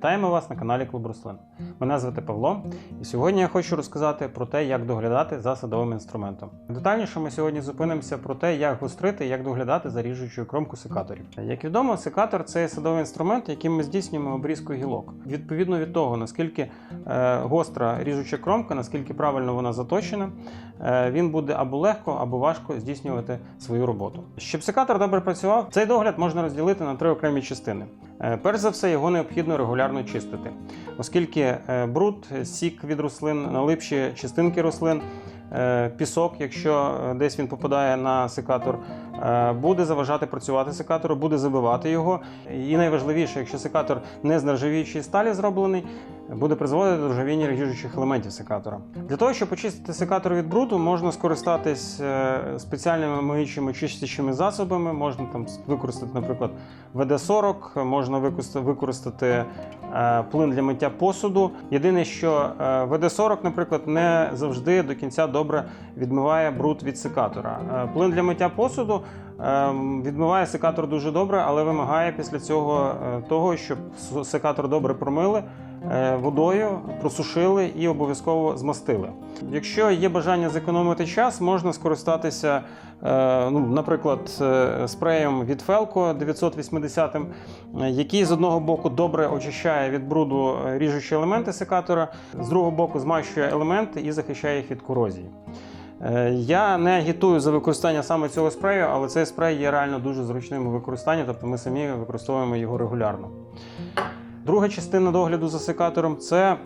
Вітаємо вас на каналі Клуб Рослин. Мене звати Павло, і сьогодні я хочу розказати про те, як доглядати за садовим інструментом. Детальніше ми сьогодні зупинимося про те, як гострити як доглядати за ріжучою кромкою секаторів. Як відомо, секатор це садовий інструмент, яким ми здійснюємо обрізку гілок. Відповідно від того, наскільки е, гостра ріжуча кромка, наскільки правильно вона заточена, е, він буде або легко, або важко здійснювати свою роботу. Щоб секатор добре працював, цей догляд можна розділити на три окремі частини. Е, Перш за все, його необхідно регулярно чистити, оскільки е, бруд, сік від рослин, налипші частинки рослин, е, пісок, якщо десь він попадає на секатор, буде заважати працювати секатору, буде забивати його. І найважливіше, якщо секатор не з нержавіючої сталі зроблений, буде призводити до ржавіння ріжучих елементів секатора. Для того, щоб очистити секатор від бруду, можна скористатись е, спеціальними миючими чистячими засобами. Можна там використати, наприклад, ВД-40, можна використа- використати е, плин для миття посуду. Єдине, що е, ВД-40, наприклад, не завжди до кінця добре відмиває бруд від секатора. Плин для миття посуду відмиває секатор дуже добре, але вимагає після цього того, щоб секатор добре промили водою, просушили і обов'язково змастили. Якщо є бажання зекономити час, можна скористатися, е, ну, наприклад, е, спреєм від Felco 980, е, який з одного боку добре очищає від бруду е, ріжучі елементи секатора, з другого боку змащує елементи і захищає їх від корозії. Е, Я не агітую за використання саме цього спрею, але цей спрей є реально дуже зручним у використанні, тобто ми самі використовуємо його регулярно. Друга частина догляду за секатором це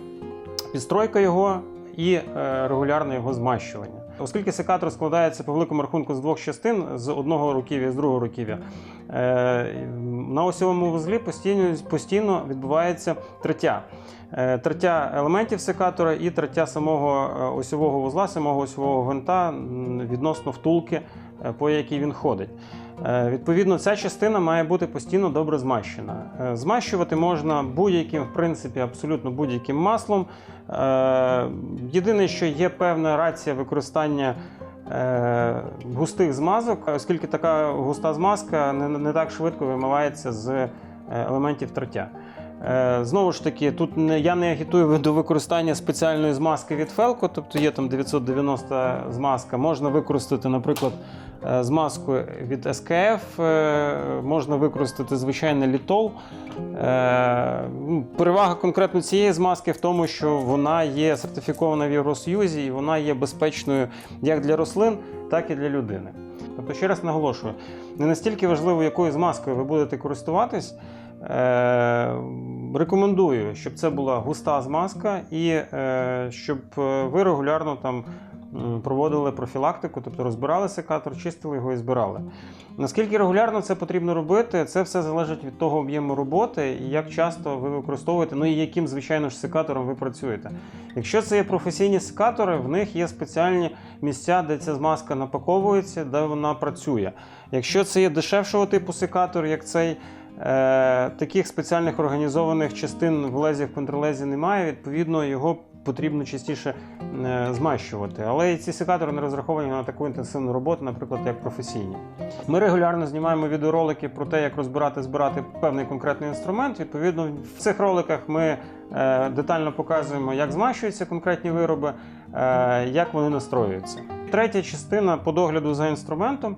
підстройка його і е, регулярне його змащування. Оскільки секатор складається по великому рахунку з двох частин, з одного руків'я з другого руків'я, на осьовому вузлі постійно, постійно відбувається тертя. Е, Тертя елементів секатора і тертя самого е, осьового вузла, самого осьового гвинта відносно втулки, е, по якій він ходить. Е, Відповідно, ця частина має бути постійно добре змащена. Е, Змащувати можна будь-яким, в принципі, абсолютно будь-яким маслом. Е, Єдине, що є певна рація використання е, густих змазок, оскільки така густа змазка не, не так швидко вимивається з е, елементів тертя. Е, Знову ж таки, тут я не агітую до використання спеціальної змазки від Felco, тобто є там 990 змазка. Можна використати, наприклад, е, змазку від SKF, е, можна використати звичайний літол. Ну, Перевага конкретно цієї змазки в тому, що вона є сертифікована в Євросоюзі і вона є безпечною як для рослин, так і для людини. Тобто, ще раз наголошую, не настільки важливо, якою змазкою ви будете користуватись. Е, рекомендую, щоб це була густа змазка, і е, щоб е, ви регулярно там проводили профілактику, тобто розбирали секатор, чистили його і збирали. Наскільки регулярно це потрібно робити, це все залежить від того об'єму роботи і як часто ви використовуєте, ну і яким, звичайно ж, секатором ви працюєте. Якщо це є професійні секатори, в них є спеціальні місця, де ця змазка напаковується, де вона працює. Якщо це є дешевшого типу секатор, як цей. Е, таких спеціальних організованих частин в лезі в контрлезі немає, відповідно, його потрібно частіше е, змащувати. Але ці секатори не розраховані на таку інтенсивну роботу, наприклад, як професійні. Ми регулярно знімаємо відеоролики про те, як розбирати збирати певний конкретний інструмент. Відповідно, в цих роликах ми е, детально показуємо, як змащуються конкретні вироби, як вони настроюються. Третя частина по догляду за інструментом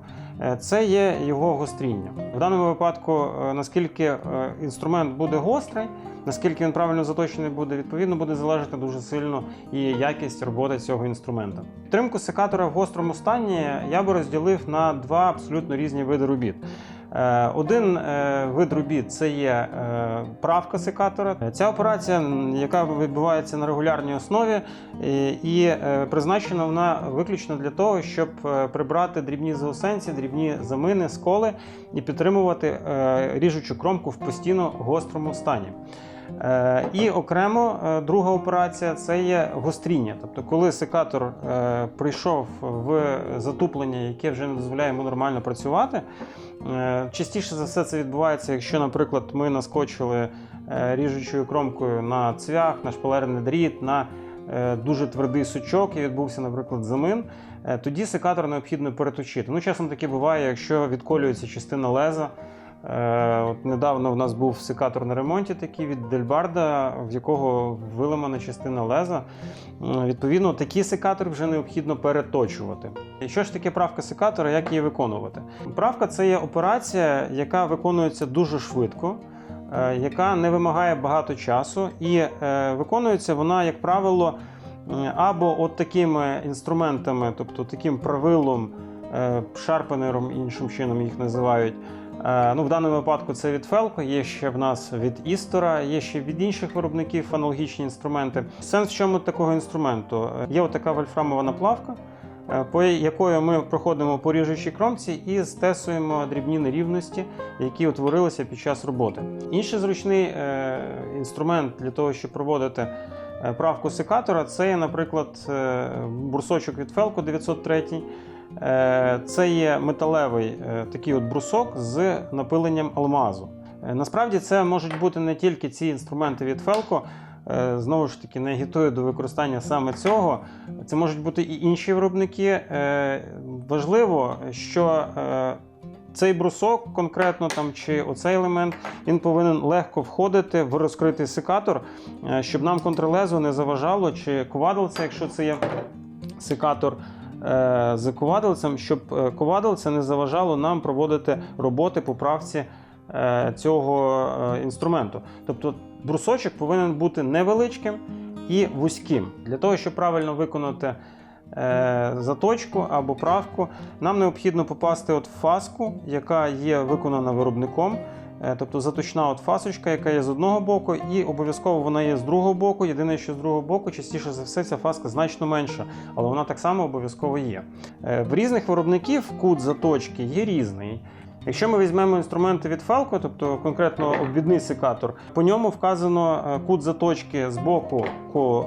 це є його гостріння. В даному випадку, е, наскільки е, інструмент буде гострий, наскільки він правильно заточений буде, відповідно буде залежати дуже сильно і якість роботи цього інструмента. Підтримку секатора в гострому стані я би розділив на два абсолютно різні види робіт. Е, Один е, вид робіт це є е, правка секатора. Ця операція, яка відбувається на регулярній основі, і- призначена вона виключно для того, щоб прибрати дрібні заусенці, дрібні замини, сколи і підтримувати ріжучу кромку в постійно гострому стані. І окремо друга операція це є гостріння. Тобто, коли секатор прийшов в затуплення, яке вже не дозволяє йому нормально працювати. Е, Частіше за все це відбувається, якщо, наприклад, ми наскочили е, ріжучою кромкою на цвях, на шпалерний дріт, на е, дуже твердий сучок і відбувся, наприклад, замин. Тоді секатор необхідно переточити. Ну, часом таке буває, якщо відколюється частина леза. Е, От недавно в нас був секатор на ремонті такий від Дельбарда, в якого виламана частина леза. Відповідно, такі секатори вже необхідно переточувати. І що ж таке правка секатора, як її виконувати? Правка це є операція, яка виконується дуже швидко, е, яка не вимагає багато часу, і е, виконується вона, як правило, або от такими інструментами, тобто таким правилом, шарпенером, іншим чином їх називають. Е, Ну, в даному випадку це від Felco, є ще в нас від Істора, є ще від інших виробників аналогічні інструменти. Сенс в чому такого інструменту? Е, Є отака вольфрамова наплавка, е, по якою ми проходимо по ріжучій кромці і стесуємо дрібні нерівності, які утворилися під час роботи. Інший зручний інструмент для того, щоб проводити правку секатора, це, наприклад, брусочок від Felco 903. Е, Це є металевий е, такий от брусок з напиленням алмазу. Е, Насправді це можуть бути не тільки ці інструменти від е, знову ж таки, не агітую до використання саме цього. Це можуть бути і інші виробники. Важливо, що цей брусок, конкретно там чи оцей елемент, він повинен легко входити в розкритий секатор, щоб нам контролезо не заважало, чи ковадилце, якщо це є секатор з ковадилцем, щоб е, ковадилце не заважало нам проводити роботи по правці е, цього е, інструменту. Тобто брусочок повинен бути невеличким і вузьким. Для того, щоб правильно виконати е, заточку або правку, нам необхідно попасти от в фаску, яка є виконана виробником. Е, Тобто заточна от фасочка, яка є з одного боку, і обов'язково вона є з другого боку. Єдине, що з другого боку, частіше за все, ця фаска значно менша, але вона так само обов'язково є. Е, В різних виробників кут заточки є різний. Якщо ми візьмемо інструменти від Falco, тобто конкретно обвідний секатор, по ньому вказано е, кут заточки з боку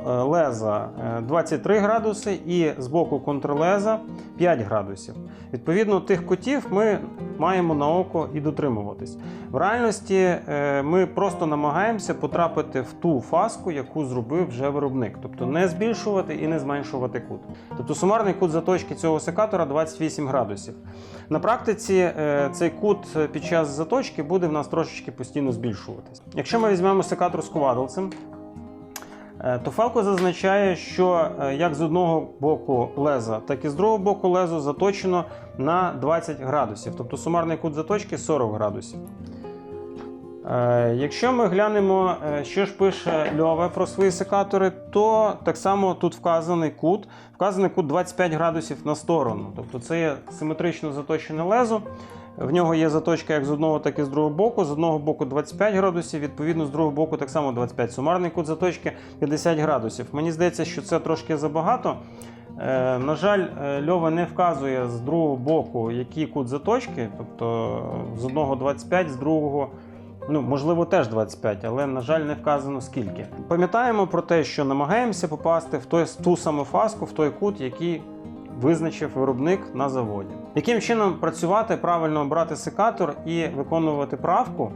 леза е, 23 градуси і з боку контрлеза 5 градусів. Відповідно, тих кутів ми маємо на око і дотримуватись. В реальності е, ми просто намагаємося потрапити в ту фаску, яку зробив вже виробник, тобто не збільшувати і не зменшувати кут. Тобто сумарний кут заточки цього секатора 28 градусів. На практиці е, цей кут під час заточки буде в нас трошечки постійно збільшуватись. Якщо ми візьмемо секатор з ковадилцем, е, то Falco зазначає, що е, як з одного боку леза, так і з другого боку лезо заточено на 20 градусів, тобто сумарний кут заточки 40 градусів. Е, Якщо ми глянемо, що ж пише Льове про свої секатори, то так само тут вказаний кут. Вказаний кут 25 градусів на сторону. Тобто це є симетрично заточене лезо. В нього є заточка як з одного, так і з другого боку. З одного боку 25 градусів, відповідно, з другого боку так само 25. Сумарний кут заточки 50 градусів. Мені здається, що це трошки забагато. Е, на жаль, е, Льова не вказує з другого боку, який кут заточки, тобто з одного 25, з другого Ну, можливо, теж 25, але, на жаль, не вказано скільки. Пам'ятаємо про те, що намагаємося попасти в той, ту саму фаску, в той кут, який визначив виробник на заводі. Яким чином працювати, правильно обрати секатор і виконувати правку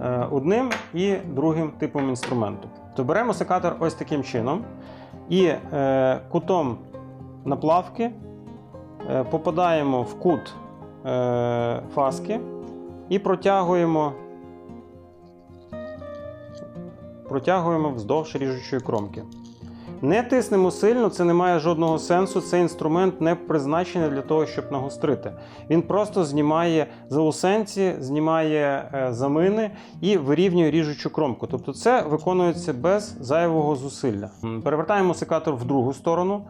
е, одним і другим типом інструменту. То беремо секатор ось таким чином і е, кутом наплавки е, попадаємо в кут фаски і протягуємо протягуємо вздовж ріжучої кромки. Не тиснемо сильно, це не має жодного сенсу. Цей інструмент не призначений для того, щоб нагострити. Він просто знімає заусенці, знімає е, замини і вирівнює ріжучу кромку. Тобто це виконується без зайвого зусилля. Перевертаємо секатор в другу сторону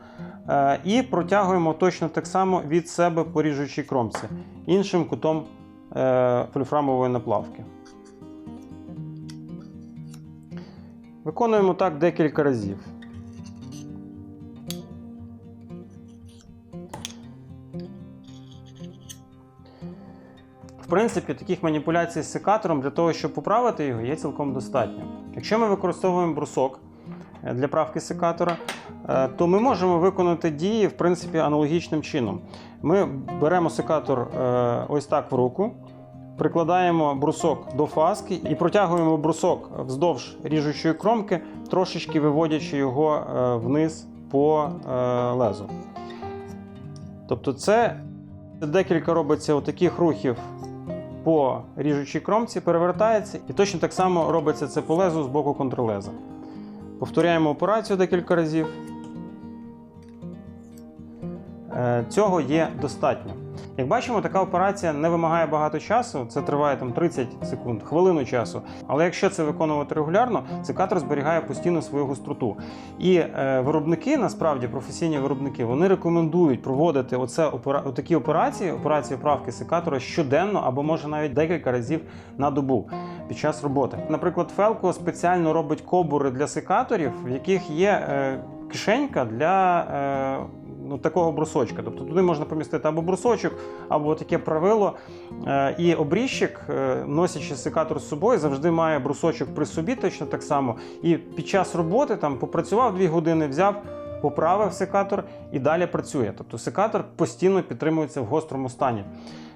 е, і протягуємо точно так само від себе по ріжучій кромці, іншим кутом е, вольфрамової наплавки. Виконуємо так декілька разів. Принципі, таких маніпуляцій з секатором для того, щоб поправити його, є цілком достатньо. Якщо ми використовуємо брусок е, для правки секатора, е, то ми можемо виконати дії в принципі аналогічним чином. Ми беремо секатор е, ось так в руку, прикладаємо брусок до фаски і протягуємо брусок вздовж ріжучої кромки, трошечки виводячи його вниз по лезу. Тобто, це декілька робиться таких рухів по ріжучій кромці, перевертається, і точно так само робиться це по лезу з боку контрлеза. Повторяємо операцію декілька разів. Е, Цього є достатньо. Як бачимо, така операція не вимагає багато часу, це триває там 30 секунд, хвилину часу. Але якщо це виконувати регулярно, секатор зберігає постійно свою гостроту. І е, виробники, насправді професійні виробники, вони рекомендують проводити оце опера... такі операції, операції правки секатора щоденно або може навіть декілька разів на добу під час роботи. Наприклад, Felco спеціально робить кобури для секаторів, в яких є е, кишенька для. Е, ну, такого брусочка. Тобто туди можна помістити або брусочок, або таке правило. Е, І обріжчик, е, носячи секатор з собою, завжди має брусочок при собі, точно так само. І під час роботи там попрацював дві години, взяв. Поправив секатор і далі працює. Тобто секатор постійно підтримується в гострому стані.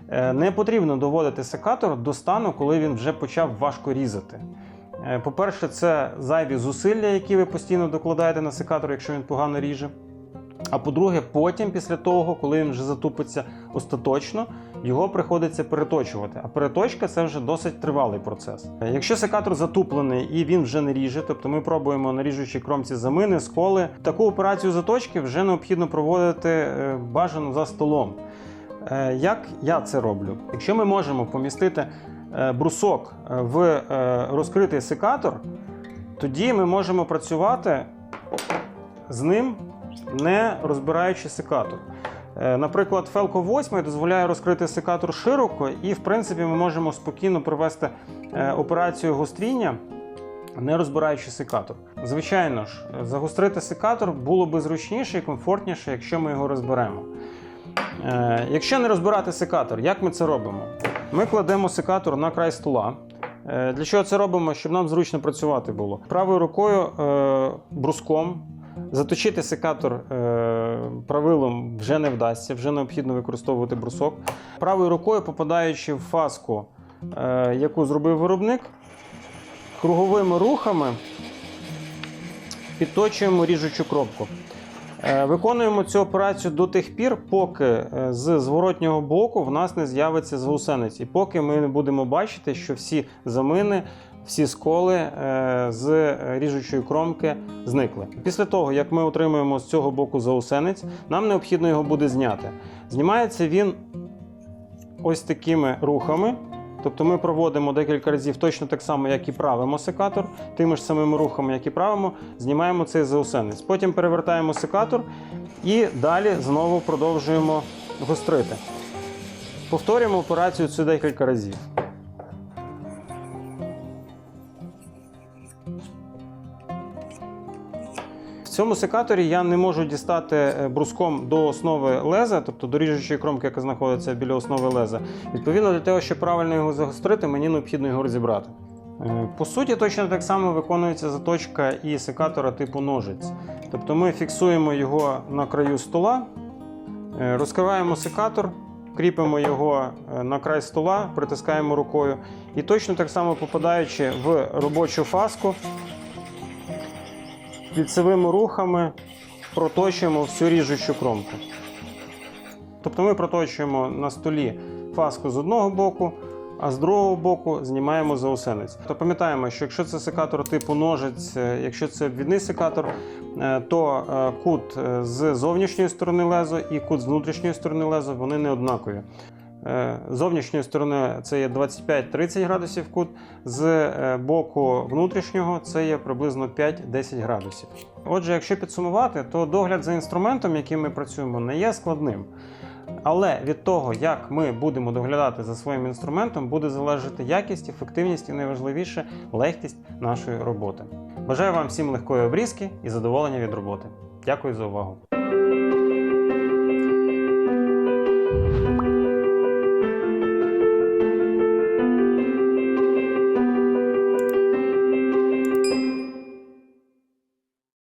Е, Не потрібно доводити секатор до стану, коли він вже почав важко різати. По-перше, це зайві зусилля, які ви постійно докладаєте на секатор, якщо він погано ріже. А по-друге, потім, після того, коли він вже затупиться остаточно, його приходиться переточувати. А переточка це вже досить тривалий процес. Якщо секатор затуплений і він вже не ріже, тобто ми пробуємо на ріжучій кромці замини, сколи, таку операцію заточки вже необхідно проводити е, бажано за столом. Е, Як я це роблю? Якщо ми можемо помістити е, брусок в розкритий секатор, тоді ми можемо працювати з ним, не розбираючи секатор. Е, Наприклад, Felco 8 дозволяє розкрити секатор широко, і в принципі ми можемо спокійно провести е, операцію гостріння, не розбираючи секатор. Звичайно ж, загострити секатор було би зручніше і комфортніше, якщо ми його розберемо. Е, Якщо не розбирати секатор, як ми це робимо? Ми кладемо секатор на край стола. Для чого це робимо? Щоб нам зручно працювати було. Правою рукою бруском заточити секатор е, правилом вже не вдасться, вже необхідно використовувати брусок. Правою рукою, попадаючи в фаску, е, яку зробив виробник, круговими рухами підточуємо ріжучу кропку. Е, Виконуємо цю операцію до тих пір, поки е, з зворотнього боку в нас не з'явиться заусенець, і поки ми не будемо бачити, що всі замини, всі сколи е, з ріжучої кромки зникли. Після того, як ми отримуємо з цього боку заусенець, нам необхідно його буде зняти. Знімається він ось такими рухами. Тобто ми проводимо декілька разів точно так само, як і правимо секатор, тими ж самими рухами, як і правимо, знімаємо цей заусенець. Потім перевертаємо секатор і далі знову продовжуємо гострити. Повторюємо операцію цю декілька разів. Цьому секаторі я не можу дістати е, бруском до основи леза, тобто до ріжучої кромки, яка знаходиться біля основи леза. Відповідно, для того, щоб правильно його загострити, мені необхідно його розібрати. Е, По суті, точно так само виконується заточка і секатора типу ножиць. Тобто ми фіксуємо його на краю стола, е, розкриваємо секатор, кріпимо його на край стола, притискаємо рукою і точно так само попадаючи в робочу фаску, Ліцевими рухами проточуємо всю ріжучу кромку. Тобто ми проточуємо на столі фаску з одного боку, а з другого боку знімаємо заусенець. То пам'ятаємо, що якщо це секатор типу ножиць, е, якщо це обвідний секатор, е, то е, кут з зовнішньої сторони леза і кут з внутрішньої сторони леза вони не однакові. Е, Зовнішньої сторони це є 25-30 градусів кут, з е, боку внутрішнього це є приблизно 5-10 градусів. Отже, якщо підсумувати, то догляд за інструментом, яким ми працюємо, не є складним. Але від того, як ми будемо доглядати за своїм інструментом, буде залежати якість, ефективність і найважливіше легкість нашої роботи. Бажаю вам всім легкої обрізки і задоволення від роботи. Дякую за увагу!